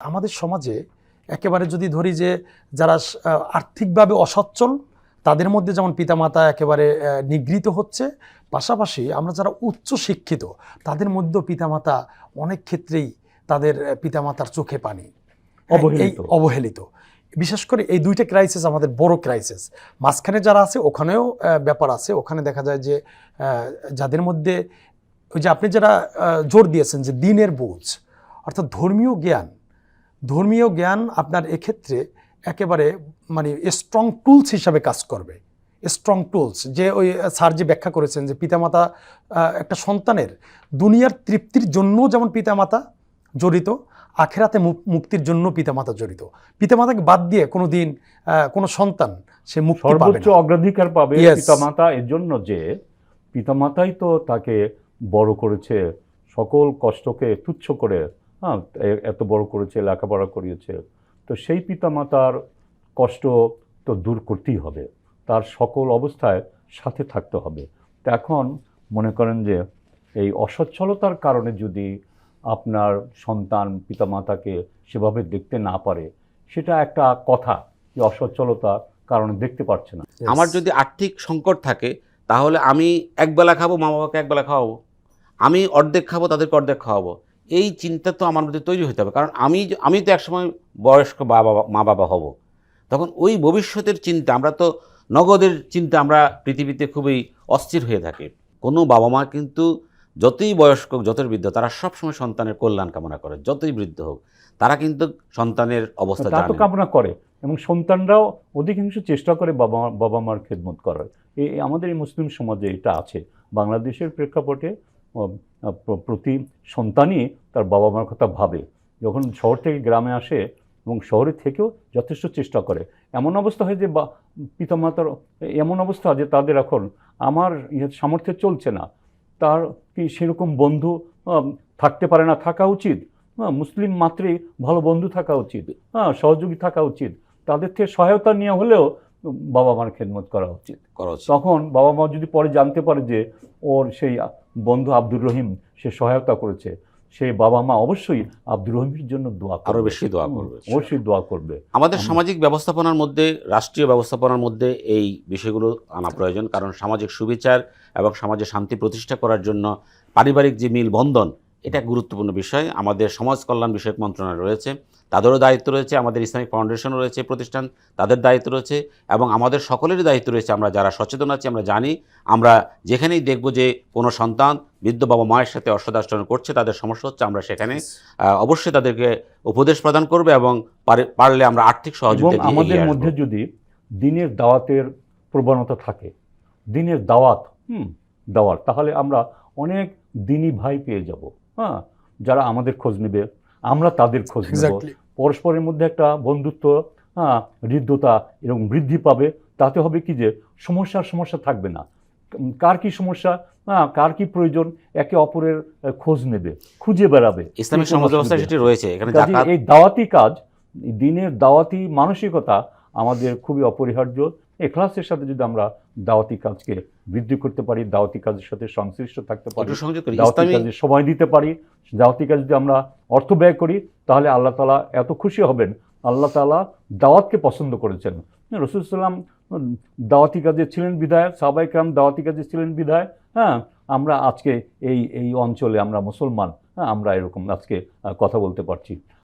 আমাদের সমাজে একেবারে যদি ধরি যে যারা আর্থিকভাবে অসচ্ছল তাদের মধ্যে যেমন পিতামাতা একেবারে নিগৃহীত হচ্ছে পাশাপাশি আমরা যারা উচ্চ শিক্ষিত তাদের মধ্যেও পিতামাতা অনেক ক্ষেত্রেই তাদের পিতামাতার চোখে পানি। অবহেলিত। এই অবহেলিত। বিশেষ করে এই দুইটা ক্রাইসিস আমাদের বড় ক্রাইসিস মাঝখানে যারা আছে ওখানেও ব্যাপার আছে। ওখানে দেখা যায় যে যাদের মধ্যে ওই যে আপনি যারা জোর দিয়েছেন যে দিনের বোঝ অর্থাৎ ধর্মীয় জ্ঞান ধর্মীয় জ্ঞান আপনার এক্ষেত্রে একেবারে মানে স্ট্রং টুলস হিসাবে কাজ করবে। স্ট্রং টুলস যে ওই স্যার যে ব্যাখ্যা করেছেন যে পিতামাতা একটা সন্তানের দুনিয়ার তৃপ্তির জন্য যেমন পিতামাতা জড়িত আখেরাতে মুক্তির জন্য পিতামাতা জড়িত। পিতামাতাকে বাদ দিয়ে কোনো দিন কোনো সন্তান সে মুক্তি পাবে সর্বোচ্চ অগ্রাধিকার পাবে পিতামাতা এর জন্য যে পিতামাতাই তো তাকে বড় করেছে সকল কষ্টকে তুচ্ছ করে হ্যাঁ এত বড় করেছে, লেখাপড়া করিয়েছে। তো সেই পিতামাতার কষ্ট তো দূর করতেই হবে। তার সকল অবস্থায় সাথে থাকতে হবে। তো এখন মনে করেন যে এই অসচ্ছলতার কারণে যদি আপনার সন্তান পিতামাতাকে সেভাবে দেখতে না পারে, সেটা একটা কথা যে অসচ্ছলতা কারণে দেখতে পারছে না। আমার যদি আর্থিক সংকট থাকে, তাহলে আমি একবেলা খাব মা বাবাকে একবেলা খাওয়াবো। আমি অর্ধেক খাব, তাদেরকে অর্ধেক খাওয়াবো। এই চিন্তা তো আমার মধ্যে তৈরি হতে হবে। কারণ আমি আমি তো একসময় বয়স্ক বাবা মা বাবা হব। তখন ওই ভবিষ্যতের চিন্তা আমরা তো নগদের চিন্তা আমরা পৃথিবীতে খুবই অস্থির হয়ে থাকি। কোনো বাবা মা কিন্তু যতই বয়স্ক হোক যতই বৃদ্ধ তারা সবসময় সন্তানের কল্যাণ কামনা করে যতই বৃদ্ধ হোক। তারা কিন্তু সন্তানের অবস্থা তা তো কামনা করে এবং সন্তানরাও অধিকাংশ চেষ্টা করে বাবা বাবা মার খেদমত করার। এই আমাদের এই মুসলিম সমাজে এটা আছে। বাংলাদেশের প্রেক্ষাপটে প্রতি সন্তানই তার বাবা মার কথা ভাবে। যখন শহর থেকে গ্রামে আসে এবং শহরে থেকেও যথেষ্ট চেষ্টা করে। এমন অবস্থা হয় যে বা, পিতামাতার, এমন অবস্থা যে তাদের এখন আমার ইয়ে সামর্থ্যে চলছে না। তার কি সেরকম বন্ধু থাকতে পারে না থাকা উচিত? হ্যাঁ মুসলিম মাত্রই ভালো বন্ধু থাকা উচিত। হ্যাঁ সহযোগী থাকা উচিত। তাদের থেকে সহায়তা নিয়ে হলেও বাবা মার খেদমত করা উচিত। তখন বাবা মা যদি পরে জানতে পারে যে ওর সেই বন্ধু আব্দুর রহিম সে সহায়তা করেছে সেই বাবা মা অবশ্যই আব্দুর রহিমের জন্য দোয়া করবে। আরও বেশি দোয়া করবে। অবশ্যই দোয়া করবে। আমাদের সামাজিক ব্যবস্থাপনার মধ্যে রাষ্ট্রীয় ব্যবস্থাপনার মধ্যে এই বিষয়গুলো আনা প্রয়োজন কারণ সামাজিক সুবিচার এবং সমাজে শান্তি প্রতিষ্ঠা করার জন্য পারিবারিক যে মিল বন্ধন এটা গুরুত্বপূর্ণ বিষয়। আমাদের সমাজ কল্যাণ বিষয়ক মন্ত্রণালয় রয়েছে তাদেরও দায়িত্ব রয়েছে আমাদের ইসলামিক ফাউন্ডেশনও রয়েছে প্রতিষ্ঠান তাদের দায়িত্ব রয়েছে এবং আমাদের সকলেরই দায়িত্ব রয়েছে আমরা যারা সচেতন আছি আমরা জানি আমরা যেখানেই দেখব যে কোনো সন্তান বৃদ্ধ বাবা মায়ের সাথে অসদাচরণ করছে তাদের সমস্যা হচ্ছে আমরা সেখানে অবশ্যই তাদেরকে উপদেশ প্রদান করবে এবং পারলে আমরা আর্থিক সহযোগিতা আমাদের মধ্যে যদি দিনের দাওয়াতের প্রবণতা থাকে দিনের দাওয়াত হুম দাওয়াত তাহলে আমরা অনেক দিনী ভাই পেয়ে যাব। হ্যাঁ যারা আমাদের খোঁজ নেবে আমরা তাদের খোঁজ নেব। পরস্পরের মধ্যে একটা বন্ধুত্ব হ্যাঁ হৃদ্যতা এরকম বৃদ্ধি পাবে। তাতে হবে কি যে সমস্যার সমস্যা থাকবে না। কার কি সমস্যা? হ্যাঁ কার কি প্রয়োজন? একে অপরের খোঁজ নেবে খুঁজে বেড়াবে। ইসলামিক সমাজ ব্যবস্থায় অসুবিধা সেটি রয়েছে। এখানে এই দাওয়াতি কাজ দিনের দাওয়াতি মানসিকতা আমাদের খুবই অপরিহার্য। এখলাসের সাথে যদি আমরা দাওয়াতি কাজকে বৃদ্ধি করতে পারি দাওয়াতি কাজের সাথে সংশ্লিষ্ট থাকতে পারি দাওয়াতি কাজে সময় দিতে পারি দাওয়াতি কাজে যদি আমরা অর্থ ব্যয় করি তাহলে আল্লাহ তালা এত খুশি হবেন। আল্লাহ তালা দাওয়াতকে পছন্দ করেছেন। রসুল সাল্লাম দাওয়াতি কাজে ছিলেন বিধায়ক সাবাইকরাম দাওয়াতি কাজে ছিলেন বিধায়ক হ্যাঁ? আমরা আজকে এই এই অঞ্চলে আমরা মুসলমান হ্যাঁ? আমরা এরকম আজকে কথা বলতে পারছি।